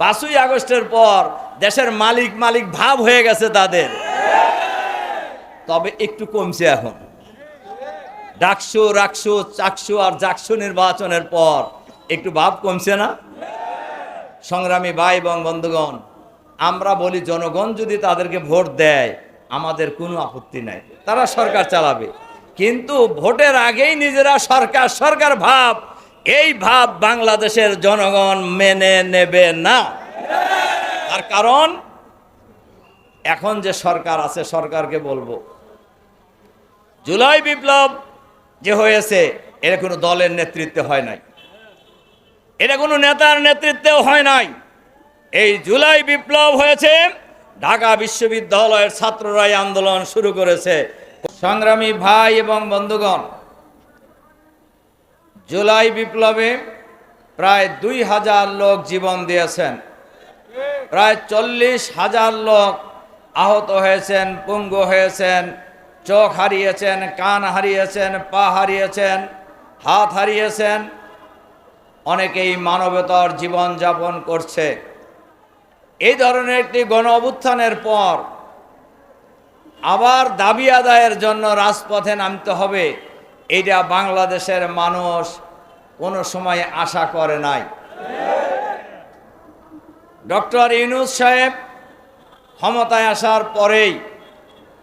পাঁচই আগস্টের পর দেশের মালিক মালিক ভাব হয়ে গেছে তাদের। তবে একটু কমছে এখন। ডাকসু রাকসু চাকসু আর জাকসু নির্বাচনের পর একটু ভাব কমছে না? সংগ্রামী ভাই এবং বন্ধুগণ, আমরা বলি জনগণ যদি তাদেরকে ভোট দেয়, আমাদের কোনো আপত্তি নাই। তারা সরকার চালাবে। কিন্তু ভোটের আগেই নিজেরা সরকার সরকার ভাব এই ভাব বাংলাদেশের জনগণ মেনে নেবে না। তার কারণ, এখন যে সরকার আছে, সরকারকে বলব, জুলাই বিপ্লব যে হয়েছে এটা কোনো দলের নেতৃত্বে হয় নাই। এটা কোনো নেতার নেতৃত্বেও হয় নাই। এই জুলাই বিপ্লব হয়েছে, ঢাকা বিশ্ববিদ্যালয়ের ছাত্ররাই আন্দোলন শুরু করেছে। সংগ্রামী ভাই এবং বন্ধুগণ জুলাই বিপ্লবে প্রায় দুই হাজার লোক জীবন দিয়েছেন। প্রায় চল্লিশ হাজার লোক আহত হয়েছেন, পঙ্গু হয়েছেন, চোখ হারিয়েছেন, কান হারিয়েছেন, পা হারিয়েছেন, হাত হারিয়েছেন। অনেকেই মানবতার জীবন যাপন করছে। এই ধরনের একটি গণ অভ্যুত্থানের পর আবার দাবি আদায়ের জন্য রাজপথে নামতে হবে। এটা বাংলাদেশের মানুষ কোনো সময় আশা করে নাই। ডক্টর ইউনুস সাহেব ক্ষমতায় আসার পরেই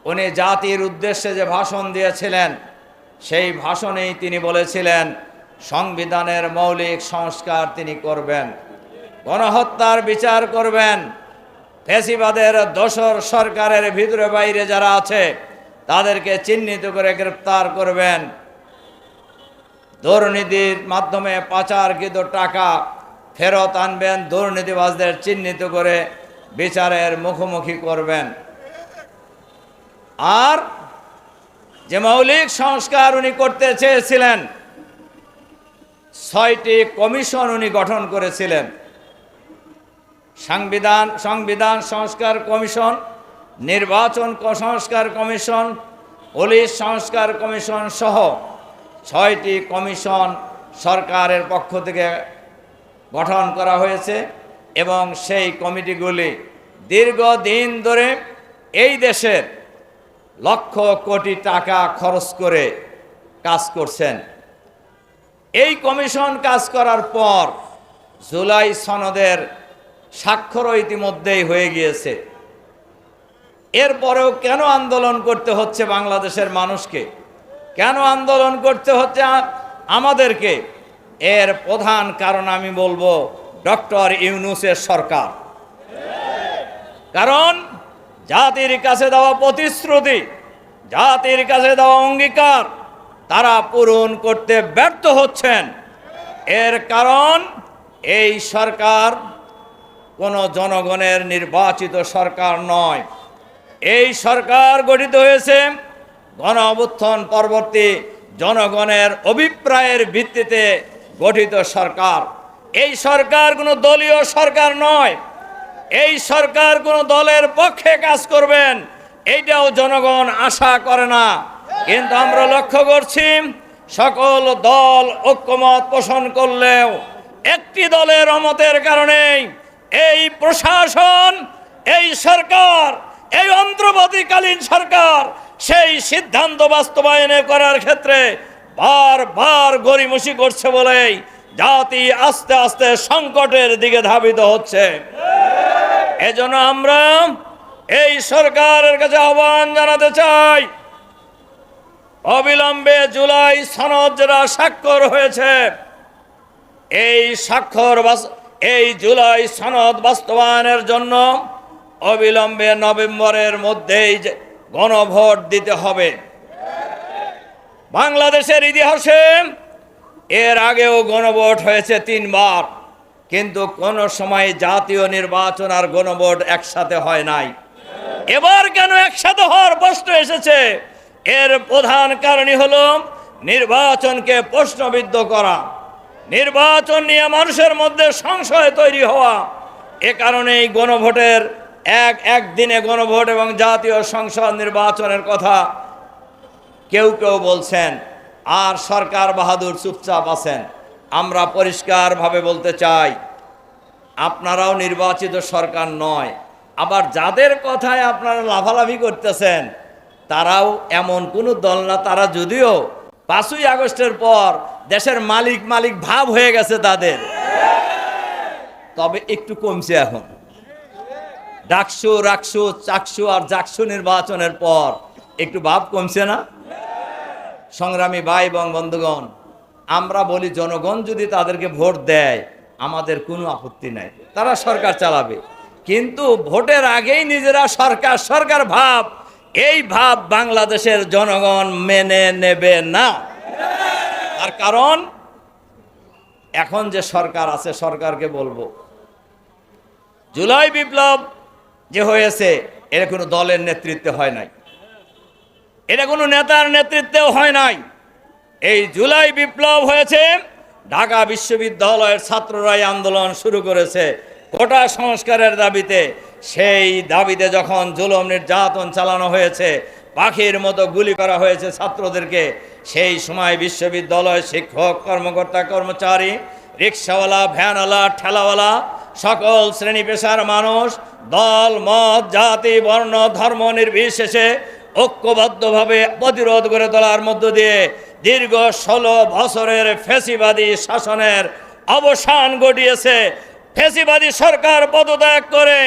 উনি জাতির উদ্দেশ্যে যে ভাষণ দিয়েছিলেন, সেই ভাষণেই তিনি বলেছিলেন, সংবিধানের মৌলিক সংস্কার তিনি করবেন, গণহত্যার বিচার করবেন, ফেসিবাদের দোসর সরকারের ভিতরে বাইরে যারা আছে, তাদেরকে চিহ্নিত করে গ্রেপ্তার করবেন দুর্নীতির মাধ্যমে পাচারকৃত টাকা ফেরত আনবেন, দুর্নীতিবাজদের চিহ্নিত করে বিচারের মুখোমুখি করবেন। আর যে মৌলিক সংস্কার উনি করতে চেয়েছিলেন, ছয়টি কমিশন উনি গঠন করেছিলেন। সংবিধান সংবিধান সংস্কার কমিশন, নির্বাচন সংস্কার কমিশন, পুলিশ সংস্কার কমিশন সহ ছয়টি কমিশন সরকারের পক্ষ থেকে গঠন করা হয়েছে এবং সেই কমিটিগুলি দীর্ঘদিন ধরে এই দেশের লক্ষ কোটি টাকা খরচ করে কাজ করছেন। এই কমিশন কাজ করার পর জুলাই সনদের স্বাক্ষরও ইতিমধ্যেই হয়ে গিয়েছে। এরপরেও কেন আন্দোলন করতে হচ্ছে বাংলাদেশের মানুষকে? কেন আন্দোলন করতে হচ্ছে আমাদেরকে? এর প্রধান কারণ আমি বলব ডক্টর ইউনুসের সরকার। কারণ জাতির কাছে দেওয়া প্রতিশ্রুতি, জাতির কাছে দেওয়া অঙ্গীকার, তারা পূরণ করতে ব্যর্থ হচ্ছেন। এর কারণ এই সরকার কোনো জনগণের নির্বাচিত সরকার নয়। এই সরকার গঠিত হয়েছে গণ অভ্যুত্থান পরবর্তী জনগণের অভিপ্রায়ের ভিত্তিতে গঠিত সরকার। এই সরকার কোনো দলীয় সরকার নয়। এই সরকার কোনো দলের পক্ষে কাজ করবেন, এইটাও জনগণ আশা করে না। কিন্তু আমরা লক্ষ্য করছি, সকল দল ঐক্যমত পোষণ করলেও একটি দলের অমতের কারণেই এই প্রশাসন, এই সরকার, এই অন্তর্বর্তীকালীন সরকার সেই সিদ্ধান্ত বাস্তবায়নে করার ক্ষেত্রে বারবার গরিমসি করছে বলেই জাতি আস্তে আস্তে সংকটের দিকে ধাবিত হচ্ছে। এজন্য আমরা এই সরকারের কাছে আহ্বান জানাতে চাই, অবিলম্বে জুলাই সনদ স্বাক্ষর হয়েছে, এই স্বাক্ষর এই জুলাই সনদ বাস্তবায়নের জন্য অবিলম্বে নভেম্বরের মধ্যেই গণভোট দিতে হবে। বাংলাদেশের ইতিহাসে এর আগেও গণভোট হয়েছে তিনবার, কিন্তু কোনো সময় জাতীয় নির্বাচন আর গণভোট একসাথে হয় নাই। এবার কেন একসাথে হওয়ার প্রশ্ন এসেছে? এর প্রধান কারণই হলো নির্বাচনকে প্রশ্নবিদ্ধ করা। নির্বাচন নিয়ে মানুষের মধ্যে সংশয় তৈরি হওয়া। এ কারণেই গণভোটের এক, একদিনে গণভোট এবং জাতীয় সংসদ নির্বাচনের কথা কেউ কেউ বলছেন, আর সরকার বাহাদুর চুপচাপ আছেন। আমরা পরিষ্কারভাবে বলতে চাই, আপনারাও নির্বাচিত সরকার নয়, আবার যাদের কথায় আপনারা লাভালাভি করতেছেন, তারাও এমন কোনো দল না, তারা যদিও পাঁচই আগস্টের পর দেশের মালিক মালিক ভাব হয়ে গেছে তাদের। তবে একটু কমছে এখন। ডাকসু রাকসু চাকসু আর জাকসু নির্বাচনের পর। একটু ভাব কমছে না? সংগ্রামী ভাই এবং বন্ধুগণ, আমরা বলি জনগণ যদি তাদেরকে ভোট দেয়, আমাদের কোনো আপত্তি নাই। তারা সরকার চালাবে। কিন্তু ভোটের আগেই নিজেরা সরকার সরকার ভাব। এই ভাব বাংলাদেশের জনগণ মেনে নেবে না। তার কারণ, এখন যে সরকার আছে, সরকারকে বলব, জুলাই বিপ্লব যে হয়েছে এটা কোনো দলের নেতৃত্বে হয় নাই। এটা কোনো নেতার নেতৃত্বেও হয় নাই। এই জুলাই বিপ্লব হয়েছে, ঢাকা বিশ্ববিদ্যালয়ের ছাত্ররাই আন্দোলন শুরু করেছে। কোটা সংস্কারের দাবিতে, সেই দাবিতে যখন জুলম নির্যাতন চালানো হয়েছে, পাখির মতো গুলি করা হয়েছে ছাত্রদেরকে, সেই সময় বিশ্ববিদ্যালয় শিক্ষক, কর্মকর্তা, কর্মচারী, রিক্সাওয়ালা, ভ্যানওয়ালা, ঠেলাওয়ালা, সকল শ্রেণি পেশার মানুষ দল, মত, জাতি, বর্ণ, ধর্ম নির্বিশেষে ঐক্যবদ্ধভাবে প্রতিরোধ করে তোলার মধ্য দিয়ে দীর্ঘ ষোলো বছরের ফেসিবাদী শাসনের অবসান ঘটিয়েছে। ফেসিবাদী সরকার পদত্যাগ করে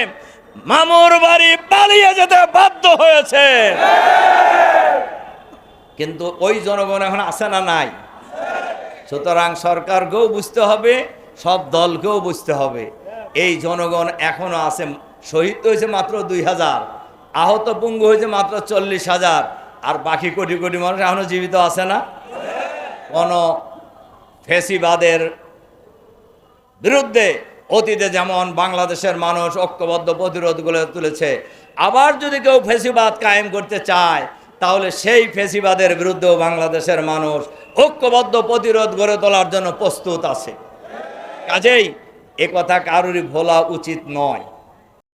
মামুর বাড়ি পালিয়ে যেতে বাধ্য হয়েছে। কিন্তু ওই জনগণ এখন আছে না নাই? সুতরাং সরকারকেও বুঝতে হবে, সব দলকেও বুঝতে হবে। এই জনগণ এখনও আছে শহীদ হয়েছে মাত্র দুই হাজার, আহত পঙ্গু হয়েছে মাত্র চল্লিশ হাজার, আর বাকি কোটি কোটি মানুষ এখনও জীবিত আছে না? কোন ফেসিবাদের বিরুদ্ধে অতীতে যেমন বাংলাদেশের মানুষ ঐক্যবদ্ধ প্রতিরোধ গড়ে তুলেছে, আবার যদি কেউ ফেসিবাদ কায়েম করতে চায়, তাহলে সেই ফেসিবাদের বিরুদ্ধেও বাংলাদেশের মানুষ ঐক্যবদ্ধ প্রতিরোধ গড়ে তোলার জন্য প্রস্তুত আছে। কাজেই কথা কারোরই ভোলা উচিত নয়।